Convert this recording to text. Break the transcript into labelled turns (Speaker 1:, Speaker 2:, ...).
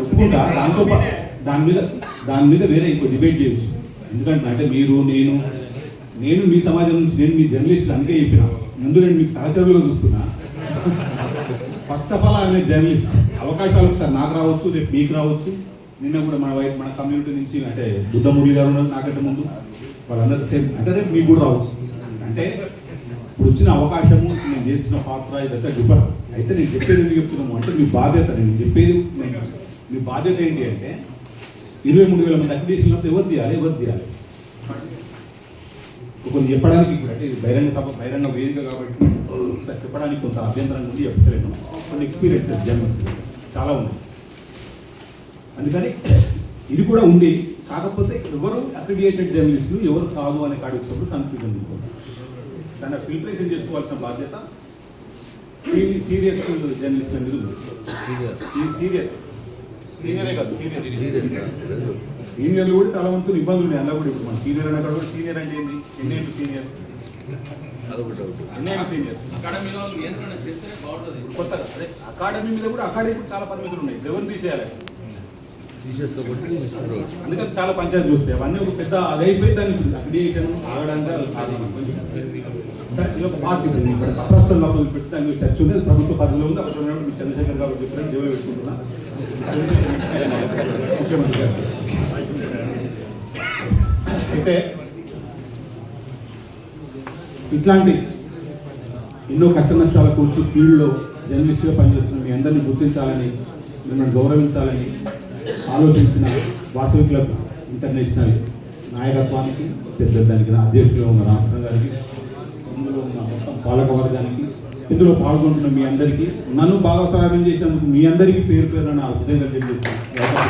Speaker 1: ఒప్పుకుంటా? దాంతో దాని మీద దాని మీద వేరే ఇంకో డిబేట్ చేయొచ్చు. ఎందుకంటే అంటే మీరు నేను నేను మీ సమాజం నుంచి నేను మీ జర్నలిస్ట్ అందుకే చెప్పిన. ముందు నేను మీకు సహచరులుగా చూస్తున్నా ఫస్ట్ ఆఫ్ ఆల్ ఆయన జర్నలిస్ట్ అవకాశాలు ఒకసారి నాకు రావచ్చు రేపు మీకు రావచ్చు. నిన్న కూడా మన వైపు మన కమ్యూనిటీ నుంచి అంటే బుద్ధమురళి గారు ఉన్నారు నాకంటే ముందు. వాళ్ళందరూ సేమ్ అంటే రేపు మీకు కూడా రావచ్చు. అంటే ఇప్పుడు వచ్చిన అవకాశము నేను చేస్తున్న పాత్ర ఇదంతా డిఫర్ అయితే నేను చెప్పేది ఎందుకు చెప్తున్నాము అంటే మీ బాధ్యత నేను చెప్పేది నేను మీ బాధ్యత ఏంటి అంటే ఇరవై మూడు వేల మంది అప్లికేషన్ ఎవరు తీయాలి? ఎవరు తీయాలి? కొన్ని చెప్పడానికి ఇప్పుడు అంటే ఇది బహిరంగ సభ బహిరంగ వేదిక కాబట్టి చెప్పడానికి కొంత అభ్యంతరం ఉంది చెప్తలేను కొన్ని ఎక్స్పీరియన్సెస్ జర్నల్స్ చాలా ఉంది అందుకని ఇది కూడా ఉంది. కాకపోతే ఎవరు అక్రిడియేటెడ్ జర్నలిస్టులు ఎవరు కాదు అనే కాడికి వచ్చినప్పుడు కన్ఫ్యూజన్ ఉంటుంది దాన్ని ఫిల్టరేషన్ చేసుకోవాల్సిన బాధ్యత సీరియస్ జర్నలిస్ట్ ఉంది. సీరియస్. సీనియరే కాదు సీరియస్. సీనియర్లు కూడా చాలా మంది ఇబ్బందులు ఉన్నాయి. అందులో కూడా ఇప్పుడు మన సీనియర్ అనే కాడ కూడా సీనియర్ అంటే ఏంటి ఎన్నేళ్ళు సీనియర్. అదే అకాడమీ మీద కూడా అకాడమీ కూడా చాలా పరిమితులు ఉన్నాయి. ఎవరిని తీసేయాలి? అందుకని చాలా పంచాయతీ చూస్తాయి. అవన్నీ ఒక పెద్ద అది అయిపోయి దానికి అక్రిడియేషన్ ఆగడానికి. సరే ఇది ఒక పార్టీ ఉంది ఇక్కడ ప్రస్తుతం లోపల పెట్టి దాని మీద చర్చ ఉంది. ప్రభుత్వ పదవిలో ఉంది. అక్కడ ఉన్నప్పుడు మీ చంద్రశేఖర్ గారు చెప్పిన జీవులు పెట్టుకుంటున్నా. ముఖ్యమంత్రి గారు. అయితే ఇట్లాంటి ఎన్నో కష్ట నష్టాల కూర్చు ఫీల్డ్లో జర్నలిస్ట్గా పనిచేస్తున్న మీ అందరినీ గుర్తించాలని మిమ్మల్ని గౌరవించాలని ఆలోచించిన వాసవి క్లబ్ ఇంటర్నేషనల్ నాయకత్వానికి పెద్ద దానికి నా అధ్యక్షులుగా ఉన్న రాష్ట్రం గారికి ఇందులో ఉన్న మొత్తం పాలకవర్గానికి ఇందులో పాల్గొంటున్న మీ అందరికీ నన్ను భాగస్వామ్యం చేసినందుకు మీ అందరికీ పేరు పేరు నా హృదయంగా తెలియజేస్తాను